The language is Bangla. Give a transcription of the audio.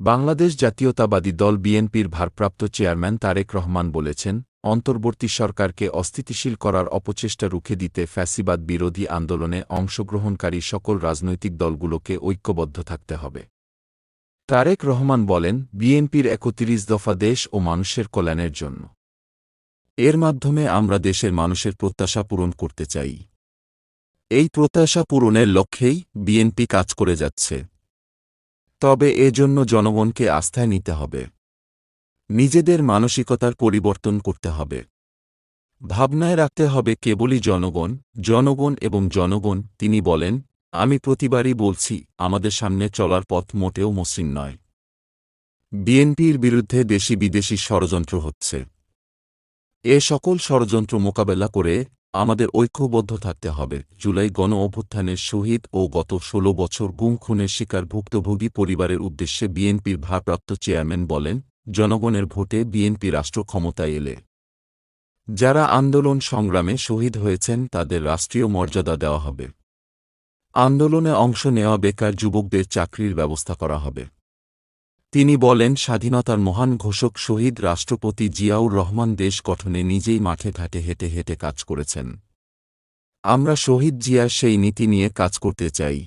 বাংলাদেশ জাতীয়তাবাদী দল বিএনপির ভারপ্রাপ্ত চেয়ারম্যান তারেক রহমান বলেছেন, অন্তর্বর্তী সরকারকে অস্থিতিশীল করার অপচেষ্টা রুখে দিতে ফ্যাসিবাদ বিরোধী আন্দোলনে অংশগ্রহণকারী সকল রাজনৈতিক দলগুলোকে ঐক্যবদ্ধ থাকতে হবে। তারেক রহমান বলেন, বিএনপির একত্রিশ দফা দেশ ও মানুষের কল্যাণের জন্য। এর মাধ্যমে আমরা দেশের মানুষের প্রত্যাশা পূরণ করতে চাই। এই প্রত্যাশা পূরণের লক্ষ্যেই বিএনপি কাজ করে যাচ্ছে। তবে এজন্য জনগণকে আস্থায় নিতে হবে। নিজেদের মানসিকতার পরিবর্তন করতে হবে। ভাবনায় রাখতে হবে কেবলই জনগণ জনগণ এবং জনগণ, তিনি বলেন, আমি প্রতিবারই বলছি, আমাদের সামনে চলার পথ মোটেও মসৃণ নয়। বিএনপির বিরুদ্ধে দেশি বিদেশি ষড়যন্ত্র হচ্ছে। এ সকল ষড়যন্ত্র মোকাবেলা করে আমাদের ঐক্যবদ্ধ থাকতে হবে। জুলাই গণ অভ্যুত্থানের শহীদ ও গত ষোলো বছর গুম খুনের শিকার ভুক্তভোগী পরিবারের উদ্দেশ্যে বিএনপির ভারপ্রাপ্ত চেয়ারম্যান বলেন, জনগণের ভোটে বিএনপি রাষ্ট্র ক্ষমতায় এলে। যারা আন্দোলন সংগ্রামে শহীদ হয়েছেন, তাদের রাষ্ট্রীয় মর্যাদা দেওয়া হবে। আন্দোলনে অংশ নেওয়া বেকার যুবকদের চাকরির ব্যবস্থা করা হবে। তিনি বলেন, স্বাধীনতার মহান ঘোষক শহীদ রাষ্ট্রপতি জিয়াউর রহমান দেশ গঠনে নিজেই মাঠে ঘাটে হেঁটে হেঁটে কাজ করেছেন। আমরা শহীদ জিয়ার সেই নীতি নিয়ে কাজ করতে চাই।